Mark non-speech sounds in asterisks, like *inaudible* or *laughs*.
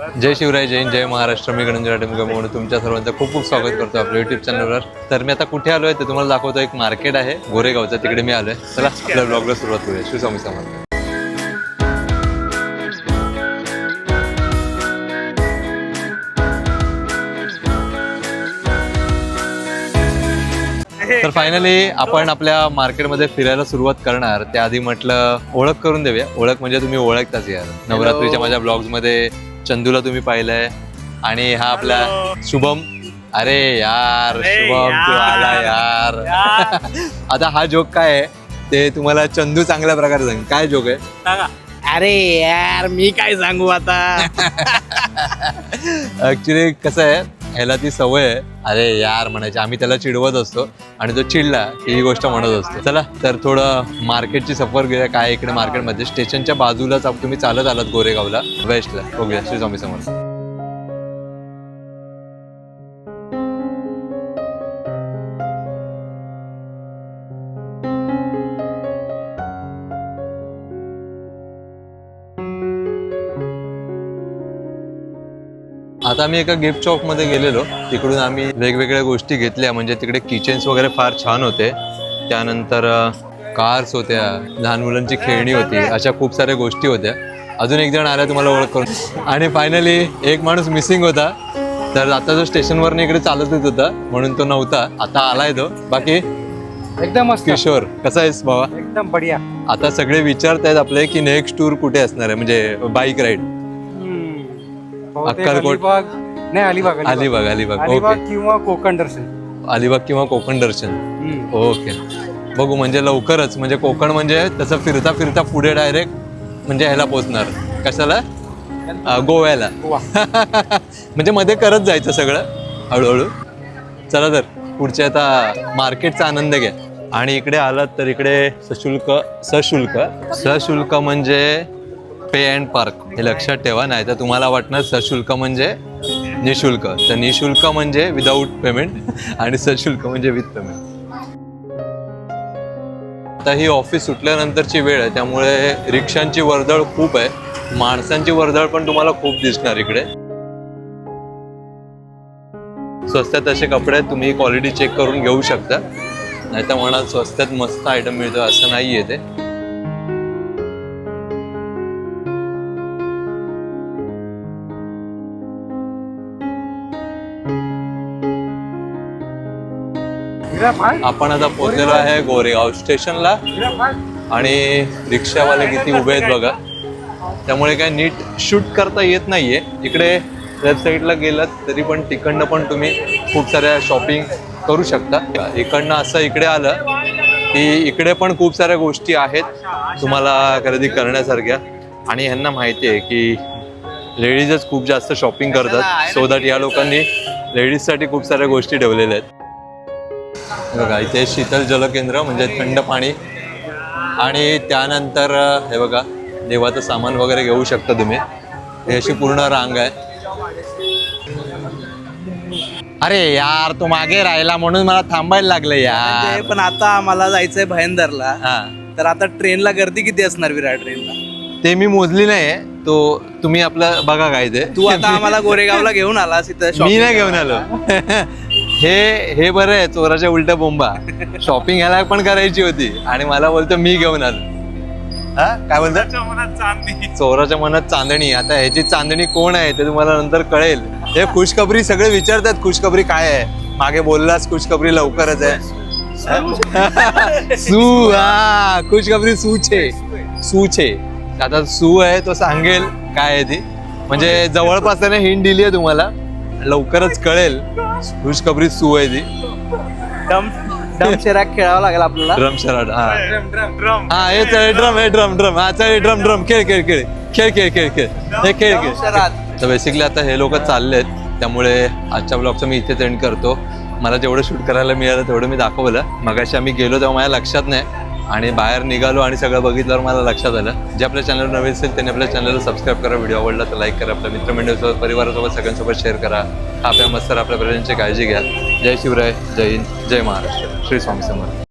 जय शिवराय जैन जय महाराष्ट्र. मी गणेश राटेमकर म्हणून तुमच्या सर्वांचं खूप खूप स्वागत करतो आपल्या युट्यूब चॅनलवर तर मी आता कुठे आलोय ते तुम्हाला दाखवतो. एक मार्केट आहे गोरेगावचं तिकडे मी आलोय. चला आपल्या ब्लॉगला सुरुवात करूया. शिवस्वामी समर्थ तर फायनली आपण आपल्या मार्केटमध्ये फिरायला सुरुवात करणार. त्याआधी म्हटलं ओळख करून देऊया. ओळख म्हणजे तुम्ही ओळखताच यार. नवरात्रीच्या माझ्या ब्लॉग्समध्ये चंदूला तुम्ही पाहिलंय. आणि हा आपला शुभम. अरे यार शुभम तू. आला यार. *laughs* आता हा जोक काय आहे? ते तुम्हाला चंदू चांगल्या प्रकारे सांग काय जोक आहे? सांगा. अरे यार मी काय सांगू आता? *laughs* ऍक्च्युली कसं आहे ह्याला ती सवय आहे. अरे यार म्हणायची आम्ही त्याला चिडवत असतो आणि तो चिडला की ही गोष्ट म्हणत असतो. चला तर थोडं मार्केटची सफर घेऊया. काय इकडे मार्केटमध्ये? स्टेशनच्या बाजूलाच तुम्ही चालत आलात गोरेगावला वेस्टला बघूया श्री स्वामी समोर आता आम्ही एका गिफ्ट शॉपमध्ये गेलेलो. तिकडून आम्ही वेगवेगळ्या गोष्टी घेतल्या. म्हणजे तिकडे किचन्स वगैरे फार छान होते. त्यानंतर कार्स होत्या लहान मुलांची खेळणी होती अशा खूप साऱ्या गोष्टी होत्या. अजून एक जण आला तुम्हाला ओळख करून. आणि फायनली एक माणूस मिसिंग होता. तर आता जो स्टेशनवर इकडे चालत येत होता म्हणून तो नव्हता. आता आलाय तो. बाकी? एकदम किशोर कसा आहेस बाबा एकदम बढिया. आता सगळे विचारतायत आपले की नेक्स्ट टूर कुठे असणार आहे? म्हणजे बाईक राईड बहुतेक अक्कलकोट. अलिबाग नाही अलिबाग अलिबाग. अलिबाग अलिबाग. किंवा कोकण दर्शन. अलिबाग किंवा कोकण दर्शन. ओके. बघू म्हणजे लवकरच म्हणजे कोकण म्हणजे तसं फिरता फिरता पुढे डायरेक्ट म्हणजे ह्याला पोचणार कशाला? अं, गोव्याला. गोवा. *laughs* म्हणजे मध्ये करत जायचं सगळं हळूहळू. चला तर पुढच्या आता मार्केटचा आनंद घ्या. आणि इकडे आलात तर इकडे सशुल्क सशुल्क. सशुल्क म्हणजे पे अँड पार्क हे लक्षात ठेवा नाही तर तुम्हाला वाटणार सशुल्क म्हणजे निशुल्क. तर निशुल्क म्हणजे विदाऊट पेमेंट *laughs* आणि सशुल्क म्हणजे विथ पेमेंट आता ही ऑफिस सुटल्यानंतरची वेळ आहे त्यामुळे रिक्षांची वर्दळ खूप आहे. माणसांची वर्दळ पण तुम्हाला खूप दिसणार इकडे. स्वस्तात असे कपडे आहेत, तुम्ही क्वालिटी चेक करून घेऊ शकता. नाही तर म्हणाल स्वस्तात मस्त आयटम मिळतो असं नाहीये ते. आपण आता पोहोचलेलो आहे गोरेगाव स्टेशनला. आणि रिक्षावाले किती उभे आहेत बघा. त्यामुळे काय नीट शूट करता येत नाहीये. इकडे लेफ्ट साईडला गेलात तरी पण तिकडनं पण तुम्ही खूप साऱ्या शॉपिंग करू शकता. इकडनं असं इकडे आलं की इकडे पण खूप साऱ्या गोष्टी आहेत तुम्हाला खरेदी करण्यासारख्या. आणि ह्यांना माहिती आहे की लेडीजच खूप जास्त शॉपिंग करतात सो दॅट या लोकांनी लेडीजसाठी खूप साऱ्या गोष्टी ठेवलेल्या आहेत. बघा इथे शीतल जलकेंद्र म्हणजे थंड पाणी. आणि त्यानंतर हे बघा देवाचं सामान वगैरे घेऊ शकता तुम्ही. ही अशी पूर्ण रांग आहे. अरे यार तू मागे राहिला म्हणून मला थांबायला लागलं यार. पण आता आम्हाला जायचंय भयंदरला. तर आता ट्रेनला गर्दी किती असणार विराट ट्रेनला? ते मी मोजली नाहीये तो तुम्ही आपलं बघा काय ते. तू आता आम्हाला गोरेगावला घेऊन आलास इथं मी नाही घेऊन आलो. *laughs* हे हे बरं आहे चोराच्या उलट्या बोंबा. शॉपिंग ह्याला पण करायची होती. आणि मला बोलतो मी घेऊन आलो. हा? काय बोलतो? चोराच्या मनात चांदणी. आता ह्याची चांदणी कोण आहे ते तुम्हाला नंतर कळेल. हे खुशखबरी सगळे विचारतात खुशखबरी काय आहे? मागे बोललास खुशखबरी लवकरच आहे. सू. हा खुशखबरी सूचे सूचे आता सू आहे तो सांगेल काय आहे ती. म्हणजे जवळपास त्याने हिंट दिली आहे तुम्हाला. लवकरच कळेल खुशखबरी सू आहे ती. डम डम शेराक खेळावं लागेल आपल्याला. ड्रम शराट हा. हा हे चल ड्रम हे ड्रम ड्रम. हा चल ड्रम ड्रम. खेळ खेळ खेळ. खेळ खेळ खेळ खेळ. हे खेळ खेळ. तर बेसिकली आता हे लोक चालले आहेत त्यामुळे आजच्या ब्लॉगचं मी इथे एंड करतो. मला जेवढं शूट करायला मिळालं तेवढं मी दाखवलं. मगाशी आम्ही गेलो तेव्हा माझ्या लक्षात नाही. आणि बाहेर निघालो आणि सगळं बघितल्यावर मला लक्षात आलं. जे आपल्या चॅनल नवीन असेल त्यांनी आपल्या चॅनलला सबस्क्राईब करा. व्हिडिओ आवडला तर लाईक करा. आपल्या मित्रमंडळीसोबत परिवारासोबत सगळ्यांसोबत शेअर करा. आपल्या मस्त आपल्या पर्यंतची काळजी घ्या. जय शिवराय जय हिंद जय महाराष्ट्र. श्री स्वामी समर्थ.